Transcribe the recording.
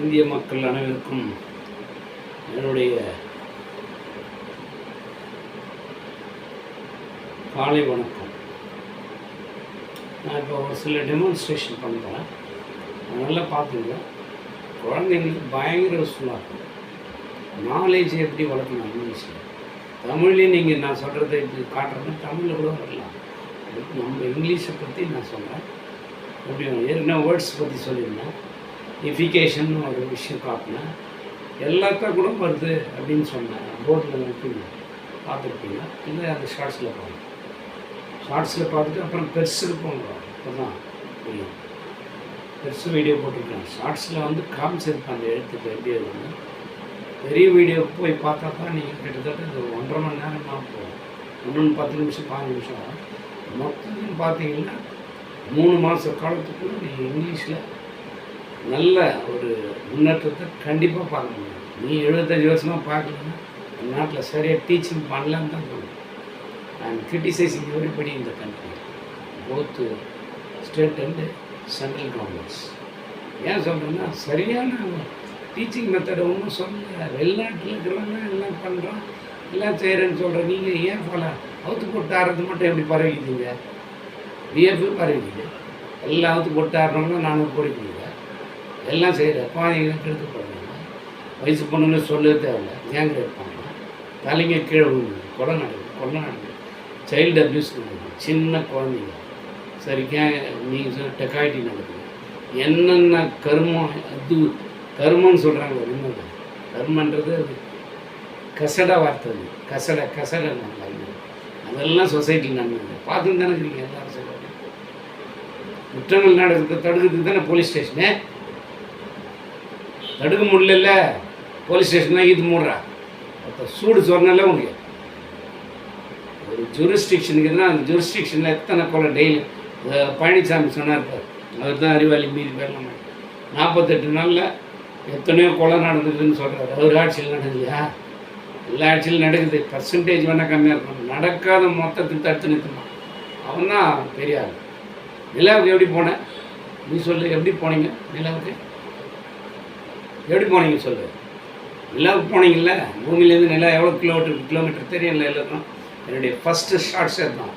இந்திய மக்கள் அனைவருக்கும் என்னுடைய காலை வணக்கம். நான் இப்போ ஒரு சில டெமான்ஸ்ட்ரேஷன் பண்ணுறேன் நல்லா பார்த்துங்க. குழந்தைங்களுக்கு பயங்கர யூஸ்ஃபுல்லாக இருக்கும். நாலேஜ் எப்படி வளர்க்கணும் இங்கிலீஷில் தமிழ்லேயும் நீங்கள் நான் சொல்கிறத இப்படி காட்டுறதுனா தமிழில் கூட வரலாம். அதுக்கு நம்ம இங்கிலீஷை பற்றி நான் சொல்கிறேன் எப்படி ஏற்கனவே வேர்ட்ஸ் பற்றி சொல்லியிருந்தேன். எஃபிகேஷன் ஒரு விஷயம் பார்க்கணும் எல்லாத்த கூட வருது அப்படின்னு சொன்னேன் போர்டில் நோக்கி பார்த்துருப்பீங்க. இல்லை அந்த ஷார்ட்ஸில் போகணும். ஷார்ட்ஸில் பார்த்துட்டு அப்புறம் பெருசுக்கு போகணும் அப்போ தான் புரியும் பெருசு வீடியோ போட்டிருக்கேன் ஷார்ட்ஸில் வந்து காமிச்சிருப்பேன் அந்த எழுத்துக்கு எப்படி இருக்குன்னு பெரிய வீடியோ போய் பார்த்தா தான் நீங்கள் கிட்டத்தட்ட இந்த ஒரு ஒன்றரை மணி நேரம் தான் போகும். ஒன்று பத்து நிமிஷம் பாஞ்சு நிமிஷம் ஆகும். மொத்தம் பார்த்தீங்கன்னா மூணு மாத காலத்துக்குள்ளே நீங்கள் இங்கிலீஷில் நல்ல ஒரு முன்னேற்றத்தை கண்டிப்பாக பார்க்க முடியும் நீ எழுபத்தஞ்சு வருஷமாக பார்க்கலன்னா நாட்டில் சரியாக டீச்சிங் பண்ணலான்னு தான் தோணும் அண்ட் கிரிட்டிசைசிங் எவ்ரிபடி இந்த country both state and central governments ஏன் சொல்கிறேன்னா சரியான டீச்சிங் மெத்தடை ஒன்றும் சொல்லல. வெளிநாட்டில் இருக்கிறவங்க எல்லாம் பண்ணுறோம் எல்லாம் செய்கிறேன்னு சொல்கிறேன் நீங்கள் ஏன் போல அவுத்து போட்டு ஆடுறது மட்டும் எப்படி பரவிக்கிட்டீங்க பிஎஃப் பரவிக்கிது? எல்லாம் அவுத்து போட்டு ஆடுறவங்க நானூறு எல்லாம் செய்கிற குழந்தைங்க கெடுத்து போடுறாங்க வயசு பொண்ணுங்க சொல்ல தேவையில்ல. ஏன் கேட்பாங்க? தலைங்க கீழே விழுந்து கொலை நடக்குது. கொலை நடக்குது. சைல்டு அப்யூஸ் நடக்குது. சின்ன குழந்தைங்க. சரி கேங் நீங்கள் சொன்ன டெக்காய்டி நடக்குது? என்னென்ன கருமம்? அது கருமம்னு சொல்கிறாங்க உண்மை கருமன்றது அது கசட வார்த்தை அது. கசட கசட நல்லா அதெல்லாம் சொசைட்டியில் நடந்தது. பார்த்துன்னு தானே இருக்கிறீங்க எல்லாரும் சொல்லுவாங்க குற்றங்கள் நடக்கிறத தடுக்கிறதுக்கு தானே போலீஸ் ஸ்டேஷனு தடுக்க முடியல போலீஸ் ஸ்டேஷன் இது மூடுறா. அப்போ சூடு சொன்னால உனக்கு. ஒரு ஜூரிஸ்டிக்ஷனுக்கு தான் அந்த ஜூரிஸ்டிக்ஷனில் எத்தனை கொலை டெய்லி பழனிசாமி சொன்னார் அவர் தான் அறிவாளி மீறி பேரலாம் நாற்பத்தெட்டு நாளில் எத்தனையோ கொலை நடந்ததுன்னு சொல்கிறார் அவர் ஆட்சியில் நடக்கலையா? எல்லா ஆட்சியிலும் நடக்குது. பர்சன்டேஜ் வேணால் கம்மியாக இருக்கும். நடக்காத மொத்தத்துக்கு தடுத்து நிறுத்தணும். அவன் தான் பெரியார். நிலாவுக்கு எப்படி போனேன் நீ சொல்லு எப்படி போனீங்க நிலாவுக்கு? எப்படி போனீங்க சொல்லு? நிலாவுக்கு போனீங்கல்ல? பூமியிலேருந்து நிலா எவ்வளோ கிலோமீட்டர் கிலோமீட்டர் தெரியல எல்லாருக்கும் என்னுடைய ஃபஸ்ட்டு ஷார்ட்ஸே தான்.